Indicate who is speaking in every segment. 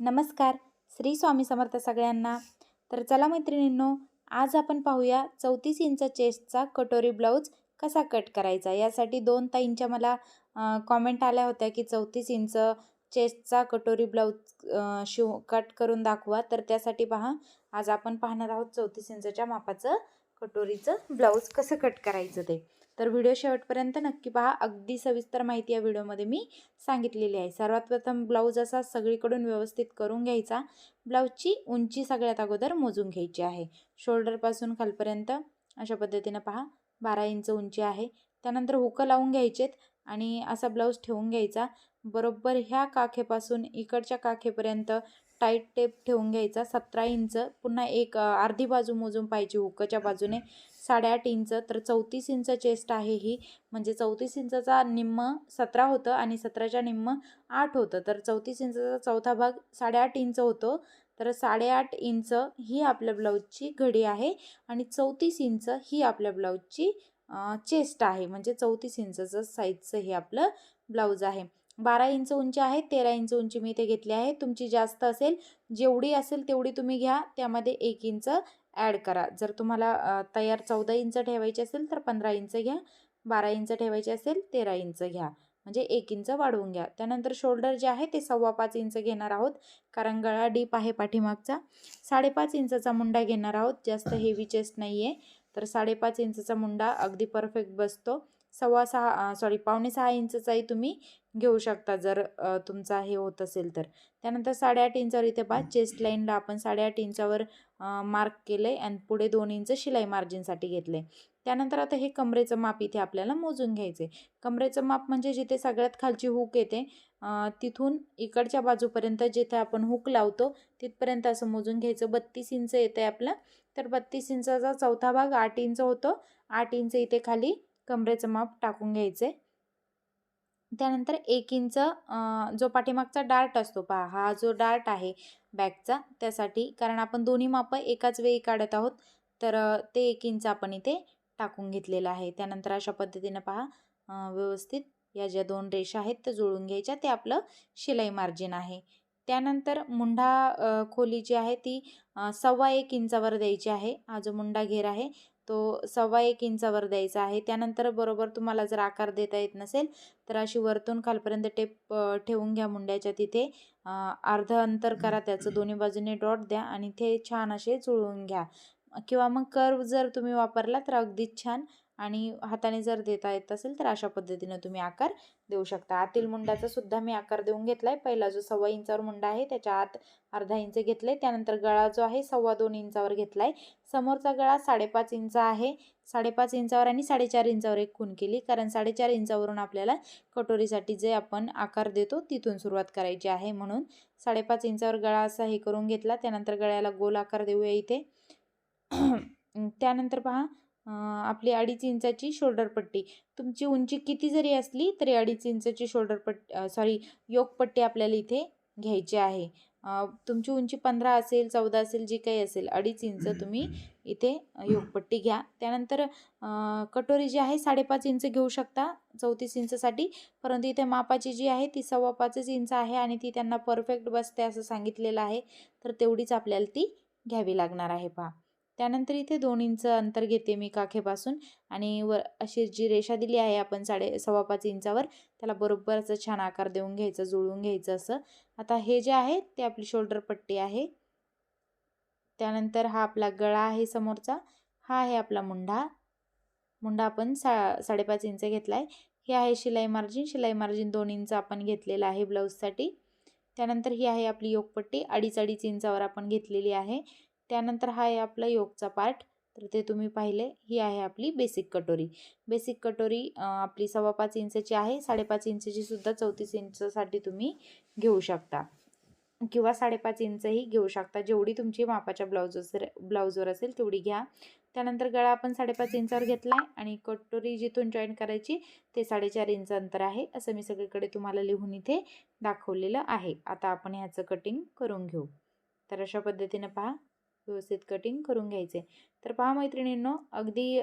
Speaker 1: नमस्कार. श्री स्वामी समर्थ सगळ्यांना. तर चला मैत्रिणींनो आज आपण पाहूया चौतीस इंच चेस्टचा कटोरी ब्लाऊज कसा कट करायचा? यासाठी दोन ताईंच्या मला कॉमेंट आल्या होत्या की चौतीस इंच चेस्टचा कटोरी ब्लाऊज शिव कट करून दाखवा. तर त्यासाठी पहा आज आपण पाहणार आहोत चौतीस इंचच्या मापाचं कटोरीचं ब्लाऊज कसं कट करायचं ते. तर व्हिडिओ शेवटपर्यंत नक्की पहा. अगदी सविस्तर माहिती या व्हिडिओमध्ये मी सांगितलेली आहे. सर्वात प्रथम ब्लाऊज असा सगळीकडून व्यवस्थित करून घ्यायचा. ब्लाऊजची उंची सगळ्यात अगोदर मोजून घ्यायची आहे. शोल्डरपासून खालपर्यंत अशा पद्धतीनं पहा. बारा इंच उंची आहे. त्यानंतर हुकं लावून घ्यायचेत आणि असा ब्लाऊज ठेवून घ्यायचा. बरोबर ह्या काखेपासून इकडच्या काखेपर्यंत टाईट टेप ठेवून घ्यायचा सतरा इंच. पुन्हा एक अर्धी बाजू मोजून पाहिजे हुकच्या बाजूने. साडेआठ इंच. तर चौतीस इंच चेस्ट आहे ही. म्हणजे चौतीस इंचाचा निम्म सतरा होतं आणि सतराच्या निम्म आठ होतं. तर चौतीस इंचाचा चौथा भाग साडेआठ इंच होतो. तर साडेआठ इंच ही आपल्या ब्लाऊजची घडी आहे आणि चौतीस इंच ही आपल्या ब्लाऊजची चेस्ट आहे. म्हणजे चौतीस इंचचं साईजचं हे आपलं ब्लाऊज आहे. बारा इंच उंची आहे तेरा इंच उंची मी इथे घेतली आहे. तुमची जास्त असेल जेवढी असेल तेवढी तुम्ही घ्या. त्यामध्ये एक इंच ॲड करा. जर तुम्हाला तयार चौदा इंच ठेवायची असेल तर पंधरा इंच घ्या. बारा इंच ठेवायचे असेल तेरा इंच घ्या. म्हणजे एक इंच वाढवून घ्या. त्यानंतर शोल्डर जे आहे ते सव्वा पाच इंच घेणार आहोत. कारण गळा डीप आहे पाठीमागचा. साडेपाच इंचाचा मुंडा घेणार आहोत. जास्त हेवी चेस्ट नाही आहे तर साडेपाच इंचचा मुंडा अगदी परफेक्ट बसतो. सव्वा सहा सॉरी पावणे सहा इंचचाही तुम्ही घेऊ शकता जर तुमचा हे होत असेल तर. त्यानंतर साडेआठ इंचावर इथे पहा चेस्ट लाईनला आपण साडेआठ इंचावर मार्क केलं आहे आणि पुढे दोन इंच शिलाई मार्जिनसाठी घेतले. त्यानंतर आता हे कमरेचं माप इथे आपल्याला मोजून घ्यायचे कमरेचं माप म्हणजे जिथे सगळ्यात खालची हुक येते तिथून इकडच्या बाजूपर्यंत जिथे आपण हुक लावतो तिथपर्यंत असं मोजून घ्यायचं. बत्तीस इंच येतं आहे आपलं तर बत्तीस इंचाचा चौथा भाग आठ इंच होतो. आठ इंच इथे खाली कमरेचं माप टाकून घ्यायचे. त्यानंतर एक इंच जो पाठीमागचा डार्ट असतो पहा हा जो डार्ट आहे बॅगचा त्यासाठी कारण आपण दोन्ही मापं एकाच वेळी काढत आहोत तर ते एक इंच आपण इथे टाकून घेतलेलं आहे. त्यानंतर अशा पद्धतीनं पहा व्यवस्थित या ज्या दोन रेषा आहेत त्या जुळून घ्यायच्या ते आपलं शिलाई मार्जिन आहे. त्यानंतर मुंढा खोली जी आहे ती सव्वा एक इंचावर द्यायची आहे. हा जो मुंडा घेर आहे तो सव्वा एक इंचावर द्यायचा आहे. त्यानंतर बरोबर तुम्हाला जर आकार देता येत नसेल तर अशी वरतून खालपर्यंत टेप ठेवून घ्या मुंड्याच्या तिथे. अर्ध अंतर करा त्याचं. दोन्ही बाजूने डॉट द्या आणि ते छान असे चुळवून घ्या. किंवा मग कर्व जर तुम्ही वापरला तर अगदीच छान आणि हाताने जर देता येत असेल तर अशा पद्धतीनं तुम्ही आकार देऊ शकता. आतील मुंडाचा सुद्धा मी आकार देऊन घेतला आहे पहिला जो सव्वा इंचावर मुंडा आहे त्याच्या आत अर्धा इंच घेतलं आहे त्यानंतर गळा जो आहे सव्वा दोन इंचावर घेतला आहे समोरचा गळा साडेपाच इंच आहे. साडेपाच इंचावर आणि साडेचार इंचावर एक खून केली. कारण साडेचार इंचावरून आपल्याला कटोरीसाठी जे आपण आकार देतो तिथून सुरुवात करायची आहे. म्हणून साडेपाच इंचावर गळा असा हे करून घेतला. त्यानंतर गळ्याला गोल आकार देऊया इथे. त्यानंतर पहा आपली अडीच इंचाची शोल्डर पट्टी. तुमची उंची किती जरी असली तरी अडीच इंचाची शोल्डर पट्टी सॉरी योगपट्टी आपल्याला इथे घ्यायची आहे. तुमची उंची पंधरा असेल चौदा असेल जी काही असेल अडीच इंच तुम्ही इथे योगपट्टी घ्या. त्यानंतर कटोरी जी आहे साडेपाच इंच घेऊ शकता चौतीस इंचसाठी. परंतु इथे मापाची जी आहे ती सव्वा पाचच इंच आहे आणि ती त्यांना परफेक्ट बसते असं सांगितलेलं आहे. तर तेवढीच आपल्याला ती घ्यावी लागणार आहे पहा. त्यानंतर इथे दोन इंच अंतर घेते मी काखेपासून. आणि वर अशी जी रेषा दिली आहे आपण साडे सव्वा पाच इंचावर त्याला बरोबर असं छान आकार देऊन घ्यायचं जुळवून घ्यायचं असं. आता हे जे आहे ते आपली शोल्डर पट्टी आहे. त्यानंतर हा आपला गळा आहे समोरचा. हा आहे आपला मुंढा मुंडा आपण सा साडेपाच इंच घेतला आहे हे आहे शिलाई मार्जिन शिलाई मार्जिन दोन इंच आपण घेतलेलं आहे ब्लाऊजसाठी त्यानंतर ही आहे आपली योगपट्टी. अडीच अडीच इंचावर आपण घेतलेली आहे. त्यानंतर हा आहे आपला योगचा पार्ट. तर ते तुम्ही पाहिले ही आहे आपली बेसिक कटोरी. बेसिक कटोरी आपली सव्वा पाच इंचची आहे साडेपाच इंचची सुद्धा चौतीस इंचसाठी तुम्ही घेऊ शकता. किंवा साडेपाच इंचही घेऊ शकता. जेवढी तुमची मापाच्या ब्लाऊज ब्लाऊजवर असेल तेवढी घ्या. त्यानंतर गळा आपण साडेपाच इंचावर घेतला आहे आणि कटोरी जिथून जॉईन करायची ते साडेचार इंच अंतर आहे असं मी सगळीकडे तुम्हाला लिहून इथे दाखवलेलं आहे. आता आपण ह्याचं कटिंग करून घेऊ. तर अशा पद्धतीनं पहा. व्यवस्थित कटिंग करून घ्यायचे. तर पहा मैत्रिणींनो अगदी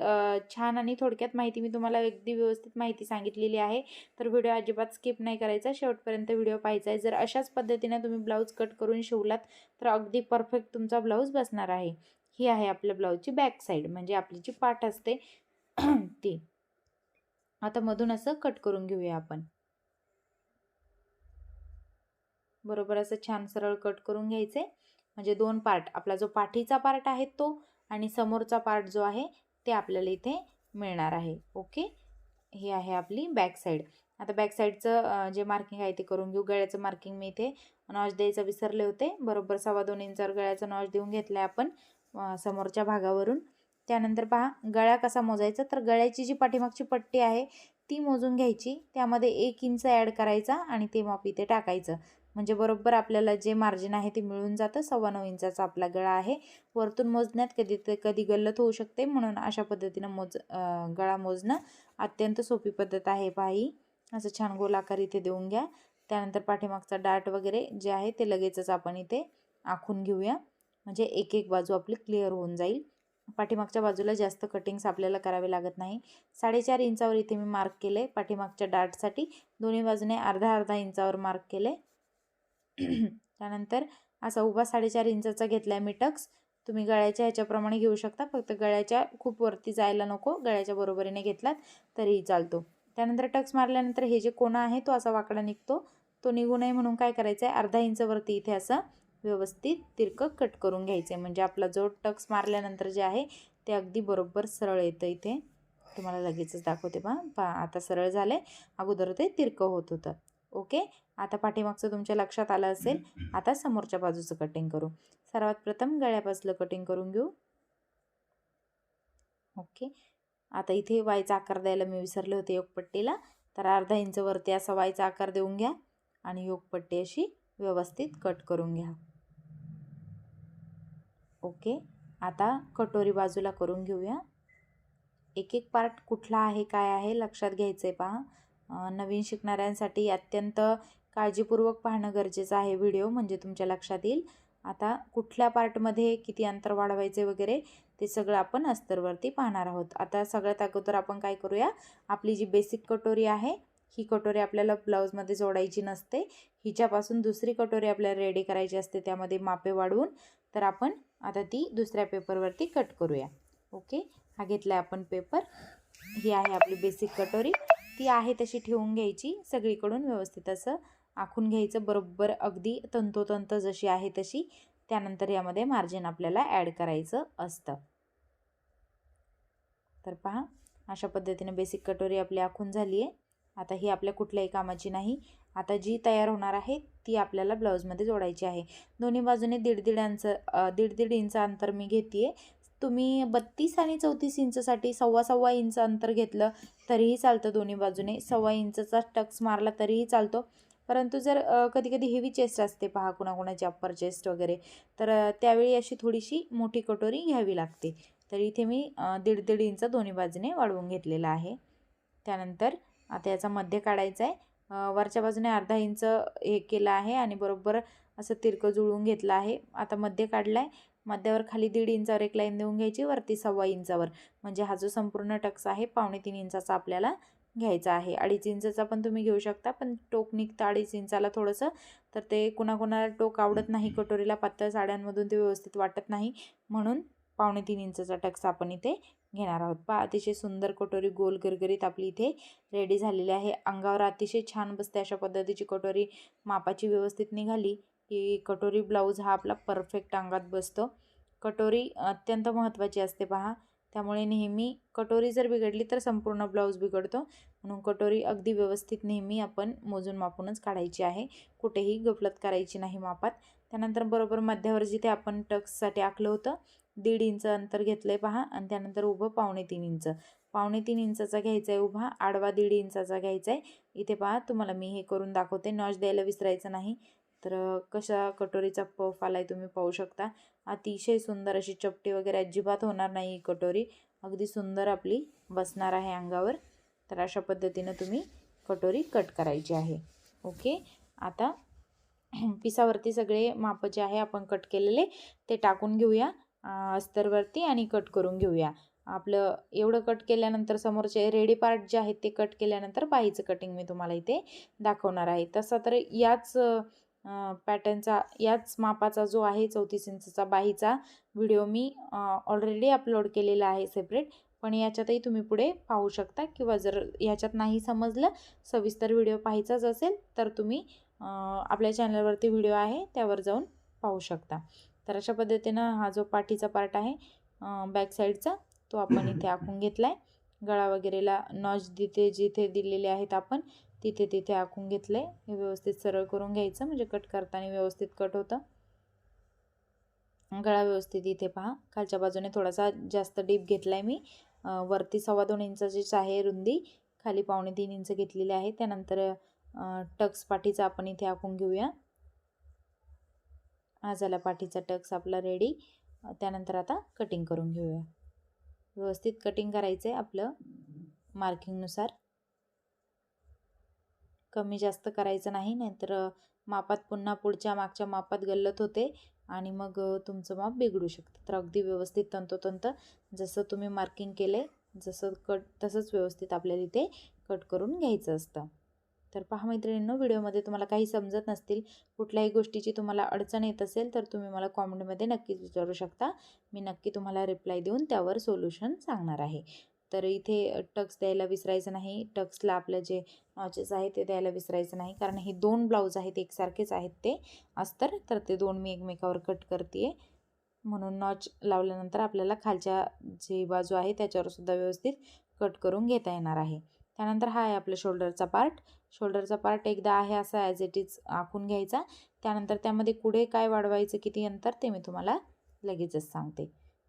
Speaker 1: छान आणि थोडक्यात माहिती मी तुम्हाला अगदी व्यवस्थित माहिती सांगितलेली आहे. तर व्हिडिओ अजिबात स्किप नाही करायचा. शेवटपर्यंत व्हिडिओ पाहायचा आहे. जर अशाच पद्धतीने तुम्ही ब्लाऊज कट करून शिवलात तर अगदी परफेक्ट तुमचा ब्लाऊज बसणार आहे. ही आहे आपल्या ब्लाऊजची बॅक साईड म्हणजे आपली जी पाठ असते ती. आता मधून असं कट करून घेऊया आपण. बरोबर असं छान सरळ कट करून घ्यायचे. म्हणजे दोन पार्ट आपला जो पाठीचा पार्ट आहे तो आणि समोरचा पार्ट जो आहे ते आपल्याला इथे मिळणार आहे. ओके ही आहे आपली बॅक साईड आता बॅक साईडचं जे मार्किंग आहे ते करून घेऊ. गळ्याचं मार्किंग मी इथे नॉच द्यायचं विसरले होते. बरोबर सव्वा दोन इंचावर गळ्याचं नॉच देऊन घेतलं आहे आपण समोरच्या भागावरून. त्यानंतर पहा गळा कसा मोजायचा? तर गळ्याची जी पाठीमागची पट्टी आहे ती मोजून घ्यायची. त्यामध्ये एक इंच ॲड करायचा आणि ते माप इथे टाकायचं. म्हणजे बरोबर आपल्याला जे मार्जिन आहे ते मिळून जातं. सव्वा नऊ इंचाचा आपला गळा आहे. वरतून मोजण्यात कधी ते कधी गल्लत होऊ शकते. म्हणून अशा पद्धतीनं मोज गळा मोजणं अत्यंत सोपी पद्धत आहे पाही असं छान गोलाकार इथे देऊन घ्या. त्यानंतर पाठीमागचा डाट वगैरे जे आहे ते लगेचच आपण इथे आखून घेऊया. म्हणजे एक एक बाजू आपली क्लिअर होऊन जाईल. पाठीमागच्या बाजूला जास्त कटिंग्स आपल्याला करावे लागत नाही. साडेचार इंचावर इथे मी मार्क केले पाठीमागच्या डाटसाठी दोन्ही बाजूने अर्धा अर्धा इंचावर मार्क केले त्यानंतर असा उभा साडेचार इंचाचा घेतला आहे मी टक्स. तुम्ही गळ्याच्या ह्याच्याप्रमाणे घेऊ शकता. फक्त गळ्याच्या खूप वरती जायला नको. गळ्याच्या बरोबरीने घेतलात तरीही चालतो. त्यानंतर टक्स मारल्यानंतर हे जे कोणा आहे तो असा वाकडा निघतो. तो निघू नये म्हणून काय करायचं आहे अर्धा इंचवरती इथे असं व्यवस्थित तिरकं कट करून घ्यायचं आहे म्हणजे आपला जो टक्स मारल्यानंतर जे आहे ते अगदी बरोबर सरळ येतं इथे. तुम्हाला लगेचच दाखवते पहा पहा आता सरळ झालं आहे अगोदर ते तिरकं होत होतं. ओके? आता पाठीमागचं तुमच्या लक्षात आलं असेल. आता समोरच्या बाजूचं कटिंग करू. सर्वात प्रथम गळ्यापासलं कटिंग करून घेऊ. ओके? आता इथे वायचा आकार द्यायला मी विसरले होते योगपट्टीला. तर अर्धा इंचवरती असा वायचा आकार देऊन घ्या आणि योगपट्टी अशी व्यवस्थित कट करून घ्या. ओके? आता कटोरी बाजूला करून घेऊया. एक एक पार्ट कुठला आहे काय आहे लक्षात घ्यायचं आहे पहा. नवीन शिकणाऱ्यांसाठी अत्यंत काळजीपूर्वक पाहणं गरजेचं आहे व्हिडिओ म्हणजे तुमच्या लक्षात येईल. आता कुठल्या पार्टमध्ये किती अंतर वाढवायचे वगैरे ते सगळं आपण अस्तरवरती पाहणार आहोत. आता सगळ्यात अगोदर आपण काय करूया आपली जी बेसिक कटोरी आहे ही कटोरी आपल्याला ब्लाऊजमध्ये जोडायची नसते. हिच्यापासून दुसरी कटोरी आपल्याला रेडी करायची असते त्यामध्ये मापे वाढवून. तर आपण आता ती दुसऱ्या पेपरवरती कट करूया. ओके हा घेतला आहे आपण पेपर ही आहे आपली बेसिक कटोरी. ती आहे तशी ठेवून घ्यायची सगळीकडून व्यवस्थित असं. आखून घ्यायचं बरोबर अगदी तंतोतंत जशी आहे तशी. त्यानंतर यामध्ये मार्जिन आपल्याला ॲड करायचं असतं. तर पहा अशा पद्धतीने बेसिक कटोरी आपली आखून झाली आहे आता ही आपल्या कुठल्याही कामाची नाही. आता जी तयार होणार आहे ती आपल्याला ब्लाऊजमध्ये जोडायची आहे. दोन्ही बाजूने दीड दीड अंच दीड दीड इंच अंतर मी घेते तुम्ही बत्तीस आणि चौतीस इंचसाठी सव्वा सव्वा इंच अंतर घेतलं तरीही चालतं दोन्ही बाजूने. सव्वा इंचचा टक्स मारला तरीही चालतो. परंतु जर कधी कधी हेवी चेस्ट असते पहा कुणाकुणाची अप्पर चेस्ट वगैरे तर त्यावेळी अशी थोडीशी मोठी कटोरी घ्यावी लागते. तर इथे मी दीड दीड इंच दोन्ही बाजूने वाढवून घेतलेला आहे. त्यानंतर आता याचा मध्य काढायचा आहे. वरच्या बाजूने अर्धा इंच हे केलं आहे आणि बरोबर असं तिरकं जुळवून घेतलं आहे. आता मध्य काढला आहे मध्यावर खाली दीड इंचावर एक लाईन देऊन घ्यायची वरती सव्वा इंचावर. म्हणजे हा जो संपूर्ण टक्स आहे पावणे तीन इंचाचा आपल्याला घ्यायचा आहे. अडीच इंचाचा पण तुम्ही घेऊ शकता पण टोक निघतं अडीच इंचाला थोडंसं तर ते कुणाकुणाला टोक आवडत नाही कटोरीला पातळ साड्यांमधून ते व्यवस्थित वाटत नाही म्हणून पावणे तीन इंचाचा टक्स आपण इथे घेणार आहोत. पहा अतिशय सुंदर कटोरी गोल गरगरीत आपली इथे रेडी झालेली आहे. अंगावर अतिशय छान बसते अशा पद्धतीची कटोरी मापाची व्यवस्थित निघाली की कटोरी ब्लाऊज हा आपला परफेक्ट अंगात बसतो. कटोरी अत्यंत महत्त्वाची असते पहा. त्यामुळे नेहमी कटोरी जर बिघडली तर संपूर्ण ब्लाऊज बिघडतो. म्हणून कटोरी अगदी व्यवस्थित नेहमी आपण मोजून मापूनच काढायची आहे. कुठेही गफलत करायची नाही मापात. त्यानंतर बरोबर मध्यावर जिथे आपण टक्ससाठी आखलं होतं दीड इंच अंतर घेतलं आहे पहा. आणि त्यानंतर उभं पावणे तीन इंच. पावणे तीन इंचाचा घ्यायचा आहे उभा आडवा दीड इंचाचा घ्यायचा आहे इथे पहा तुम्हाला मी हे करून दाखवते. नॉच द्यायला विसरायचं नाही. तर कशा कटोरीचा पफ आला आहे तुम्ही पाहू शकता. अतिशय सुंदर अशी चपटी वगैरे अजिबात होणार नाही ही कटोरी. अगदी सुंदर आपली बसणार आहे अंगावर. तर अशा पद्धतीनं तुम्ही कटोरी कट करायची आहे. ओके? आता पिसावरती सगळे माप जे आहे आपण कट केलेले ते टाकून घेऊया. अस्तरवरती आणि कट करून घेऊया. आपलं एवढं कट केल्यानंतर समोरचे रेडी पार्ट जे आहेत ते कट केल्यानंतर बाहीचं कटिंग मी तुम्हाला इथे दाखवणार आहे. तसा तर याच पॅटर्नचा याच मापाचा जो आहे चौतीस इंचचा बाहीचा व्हिडिओ मी ऑलरेडी अपलोड केलेला आहे सेपरेट पण याच्यातही तुम्ही पुढे पाहू शकता किंवा जर याच्यात नाही समजलं सविस्तर व्हिडिओ पाहायचाच असेल तर तुम्ही आपल्या चॅनलवरती व्हिडिओ आहे त्यावर जाऊन पाहू शकता. तर अशा पद्धतीनं हा जो पाठीचा पार्ट आहे बॅक साईडचा तो आपण इथे आखून घेतला आहे गळा वगैरेला नॉच जिथे जिथे दिलेले आहेत आपण तिथे तिथे आखून घेतलं आहे हे व्यवस्थित सरळ करून घ्यायचं म्हणजे कट करताना व्यवस्थित कट होतं. गळा व्यवस्थित इथे पहा. खालच्या बाजूने थोडासा जास्त डीप घेतला आहे मी वरती सव्वा दोन इंचाचीच आहे रुंदी. खाली पावणे तीन इंच घेतलेली आहे. त्यानंतर टक्स पाठीचा आपण इथे आखून घेऊया. हा झाला पाठीचा टक्स आपला रेडी त्यानंतर आता कटिंग करून घेऊया. व्यवस्थित कटिंग करायचं आहे आपलं मार्किंगनुसार कमी जास्त करायचं नाही नाहीतर मापात पुन्हा पुढच्या मागच्या मापात गल्लत होते आणि मग तुमचं माप बिघडू शकतं. तर अगदी व्यवस्थित तंतोतंत जसं तुम्ही मार्किंग केले जसं कट तसंच व्यवस्थित आपल्याला इथे कट करून घ्यायचं असतं. तर पहा मैत्रिणींनो व्हिडिओमध्ये तुम्हाला काही समजत नसतील कुठल्याही गोष्टीची तुम्हाला अडचण येत असेल तर तुम्ही मला कॉमेंटमध्ये नक्कीच विचारू शकता. मी नक्की तुम्हाला रिप्लाय देऊन त्यावर सोल्युशन सांगणार आहे. तर इथे टक्स द्यायला विसरायचं नाही. टक्सला आपलं जे नॉचेस आहे ते द्यायला विसरायचं नाही. कारण हे दोन ब्लाऊज आहेत एकसारखेच आहेत ते अस्तर. तर ते दोन मी एकमेकावर कट करते म्हणून नॉच लावल्यानंतर आपल्याला खालच्या जे बाजू आहे त्याच्यावर सुद्धा व्यवस्थित कट करून घेता येणार आहे. त्यानंतर हा आहे आपला शोल्डरचा पार्ट. शोल्डरचा पार्ट एकदा आहे असा ॲज इट इज आखून घ्यायचा. त्यानंतर त्यामध्ये पुढे काय वाढवायचं किती अंतर ते मी तुम्हाला लगेचच सांगते.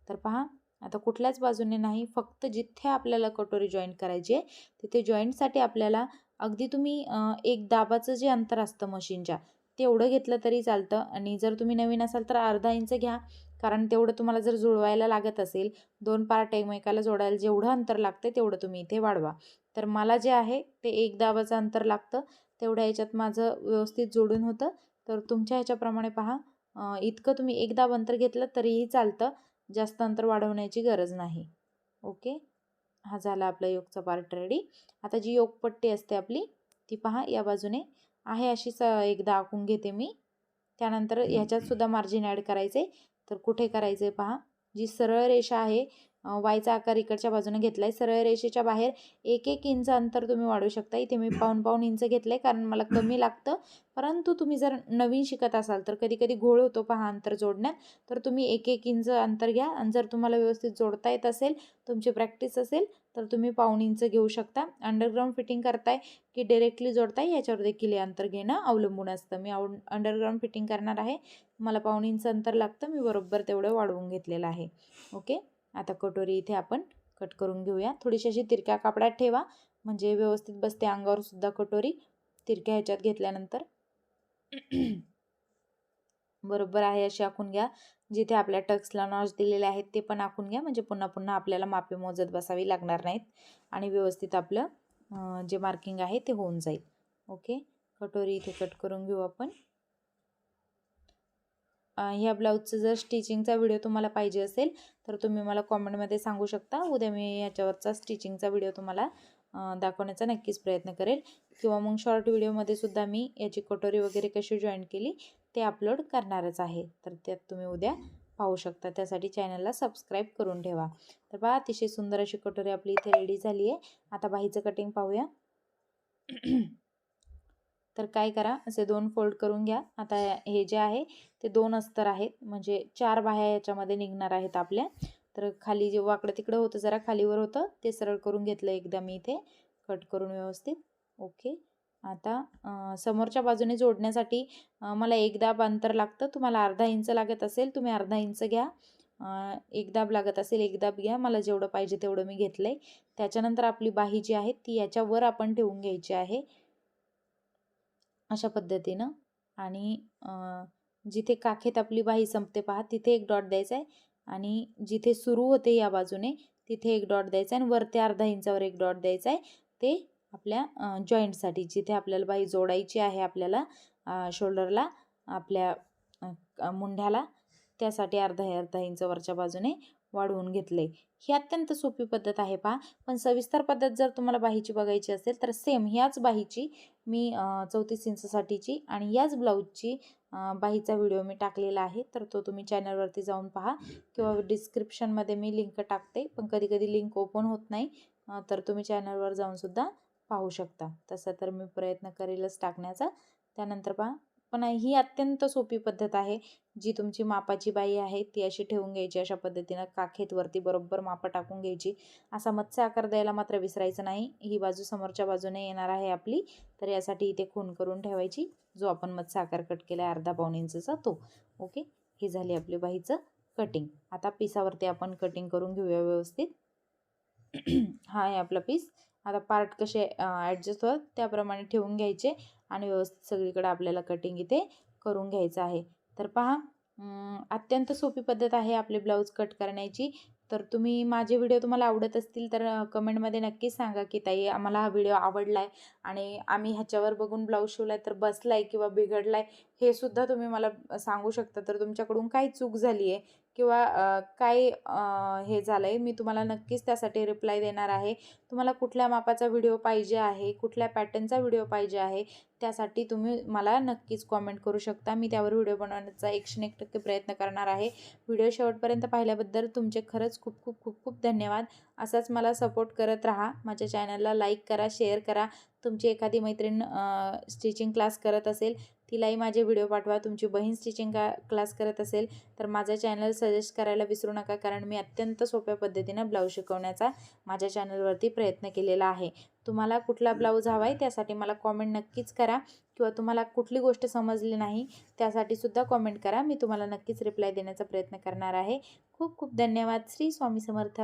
Speaker 1: तर पहा आता कुठल्याच बाजूने नाही फक्त जिथे आपल्याला कटोरी जॉईंट करायची आहे तिथे जॉईंटसाठी आपल्याला अगदी तुम्ही एक दाबाचं जे अंतर असतं मशीनच्या तेवढं घेतलं तरी चालतं. आणि जर तुम्ही नवीन असाल तर अर्धा इंच घ्या कारण तेवढं तुम्हाला जर जुळवायला लागत असेल दोन पार्ट एकमेकाला जोडायला जेवढं अंतर लागतं तेवढं तुम्ही इथे वाढवा. तर मला जे आहे ते एक दाबाचं अंतर लागतं. तेवढ्या ह्याच्यात माझं व्यवस्थित जोडून होतं. तर तुमच्या ह्याच्याप्रमाणे पहा इतकं तुम्ही एक दाब अंतर घेतलं तरीही चालतं. जास्त अंतर वाढवण्याची गरज नाही. ओके? हा झाला आपला योगचा पार्ट रेडी आता जी योगपट्टी असते आपली ती पहा या बाजूने. आहे अशीच एकदा आखून घेते मी. त्यानंतर ह्याच्यातसुद्धा मार्जिन ॲड करायचे तर कुठे करायचे पहा? जी सरळ रेषा आहे वायचा आकार इकडच्या बाजूने घेतला आहे सरळ रेषेच्या बाहेर एक एक इंच अंतर तुम्ही वाढवू शकता इथे मी पाऊन पाऊन इंच घेतलं आहे कारण मला कमी लागतं. परंतु तुम्ही जर नवीन शिकत असाल तर कधी कधी घोळ होतो पहा अंतर जोडण्यात. तर तुम्ही एक एक इंच अंतर घ्या. आणि जर तुम्हाला व्यवस्थित जोडता येत असेल तुमची प्रॅक्टिस असेल तर तुम्ही पाऊण इंच घेऊ शकता. अंडरग्राऊंड फिटिंग करताय की डिरेक्टली जोडताय याच्यावर देखील हे अंतर घेणं अवलंबून असतं. मी आउ अंडरग्राऊंड फिटिंग करणार आहे. मला पाऊण इंच अंतर लागतं. मी बरोबर तेवढं वाढवून घेतलेलं आहे. ओके? आता कटोरी इथे आपण कट करून घेऊया. थोडीशी अशी तिरक्या कापडात ठेवा. म्हणजे व्यवस्थित बसते अंगावर सुद्धा कटोरी. तिरक्या ह्याच्यात घेतल्यानंतर. बरोबर आहे अशी आखून घ्या. जिथे आपल्या टक्सला नॉच दिलेले आहेत ते पण आखून घ्या. म्हणजे पुन्हा पुन्हा आपल्याला मापे मोजत बसावी लागणार नाहीत. आणि व्यवस्थित आपलं जे मार्किंग आहे ते होऊन जाईल. ओके कटोरी इथे कट करून घेऊ आपण. ह्या ब्लाऊजचं जर स्टिचिंगचा व्हिडिओ तुम्हाला पाहिजे असेल तर तुम्ही मला कॉमेंटमध्ये सांगू शकता. उद्या मी याच्यावरचा स्टिचिंगचा व्हिडिओ तुम्हाला दाखवण्याचा नक्कीच प्रयत्न करेल. किंवा मग शॉर्ट व्हिडिओमध्ये सुद्धा मी याची कटोरी वगैरे कशी जॉईन केली ते अपलोड करणारच आहे. तर त्यात तुम्ही उद्या पाहू शकता. त्यासाठी चॅनलला सबस्क्राईब करून ठेवा. तर बा अतिशय सुंदर अशी कटोरी आपली इथे रेडी झाली आहे. आता बाहीचं कटिंग पाहूया. तर काय करा असे दोन फोल्ड करून घ्या. आता हे जे आहे ते दोन अस्तर आहेत. म्हणजे चार बाह्या याच्यामध्ये निघणार आहेत आपल्या. तर खाली जे वाकडं तिकडं होतं जरा खालीवर होतं ते सरळ करून घेतलं एकदा मी इथे. कट करून व्यवस्थित. ओके. आता समोरच्या बाजूने जोडण्यासाठी मला एकदा अंतर लागतं. तुम्हाला अर्धा इंच लागत असेल तुम्ही अर्धा इंच घ्या. एक दाब लागत असेल एक दाब घ्या. मला जेवढं पाहिजे तेवढं मी घेतलं आहे त्याच्यानंतर आपली बाही जी आहे ती याच्यावर आपण ठेवून घ्यायची आहे. अशा पद्धतीनं. आणि जिथे काखेत आपली बाही संपते पहा तिथे एक डॉट द्यायचा आहे. आणि जिथे सुरू होते या बाजूने तिथे एक डॉट द्यायचा आहे. आणि वरती अर्धा इंचावर एक डॉट द्यायचा आहे. ते आपल्या जॉईंटसाठी जिथे आपल्याला बाही जोडायची आहे आपल्याला शोल्डरला आपल्या मुंढ्याला त्यासाठी अर्धा अर्धा इंच वरच्या बाजूने वाढवून घेतले ही अत्यंत सोपी पद्धत आहे पहा. पण सविस्तर पद्धत जर तुम्हाला बाहीची बघायची असेल तर सेम ह्याच बाहीची मी चौतीस इंचसाठीची आणि याच ब्लाऊजची बाहीचा व्हिडिओ मी टाकलेला आहे. तर तो तुम्ही चॅनलवरती जाऊन पहा किंवा डिस्क्रिप्शनमध्ये मी लिंक टाकते. पण कधी कधी लिंक ओपन होत नाही तर तुम्ही चॅनलवर जाऊनसुद्धा पाहू शकता. तसं तर मी प्रयत्न करेलच टाकण्याचा. त्यानंतर पहा पण ही अत्यंत सोपी पद्धत आहे. जी तुमची मापाची बाई आहे ती अशी ठेवून घ्यायची अशा पद्धतीनं काखेतवरती बरोबर मापं टाकून घ्यायची. असा मत्स्य आकार द्यायला मात्र विसरायचं नाही. ही बाजू समोरच्या बाजूने येणार आहे आपली. तर यासाठी इथे खून करून ठेवायची. जो आपण मत्स्य आकार कट केला आहे अर्धा पाऊण इंचचा तो. ओके? ही झाली आपली बाईचं कटिंग. आता पिसावरती आपण कटिंग करून घेऊया व्यवस्थित. हा आहे आपला पीस. आता पार्ट कसे ॲडजस्ट होतात त्याप्रमाणे ठेवून घ्यायचे. आणि व्यवस्थित सगळीकडे आपल्याला कटिंग इथे करून घ्यायचं आहे. तर पहा अत्यंत सोपी पद्धत आहे आपले ब्लाऊज कट करण्याची. तर तुम्ही माझे व्हिडिओ तुम्हाला आवडत असतील तर कमेंटमध्ये नक्कीच सांगा की ताई आम्हाला हा व्हिडिओ आवडला आहे आणि आम्ही ह्याच्यावर बघून ब्लाऊज शिवला आहे तर बसला आहे किंवा बिघडला आहे हे सुद्धा तुम्ही मला सांगू शकता. तर तुमच्याकडून काय चूक झाली आहे किंवा काय हे झालं आहे मी तुम्हाला नक्कीच त्यासाठी रिप्लाय देणार आहे. तुम्हाला कुठल्या मापाचा व्हिडिओ पाहिजे आहे कुठल्या पॅटर्नचा व्हिडिओ पाहिजे आहे त्यासाठी तुम्ही मला नक्कीच कॉमेंट करू शकता. मी त्यावर व्हिडिओ बनवण्याचा एकशे एक टक्के प्रयत्न करणार आहे. व्हिडिओ शेवटपर्यंत पाहिल्याबद्दल तुमचे खरंच खूप खूप खूप खूप धन्यवाद. असाच मला सपोर्ट करत राहा. माझ्या चॅनलला लाईक करा शेअर करा. तुमची एखादी मैत्रीण स्टिचिंग क्लास करत असेल तिलाही माझे व्हिडिओ पाठवा. तुमची बहीण स्टिचिंग का क्लास करत असेल तर माझं चॅनल सजेस्ट करायला विसरू नका कारण मी अत्यंत सोप्या पद्धतीनं ब्लाऊज शिकवण्याचा माझ्या चॅनलवरती प्रयत्न केलेला आहे. तुम्हाला कुठला ब्लाऊज हवा आहे त्यासाठी मला कॉमेंट नक्कीच करा. किंवा तुम्हाला कुठली गोष्ट समजली नाही त्यासाठी सुद्धा कॉमेंट करा. मी तुम्हाला नक्कीच रिप्लाय देण्याचा प्रयत्न करणार आहे. खूप खूप धन्यवाद. श्री स्वामी समर्थ.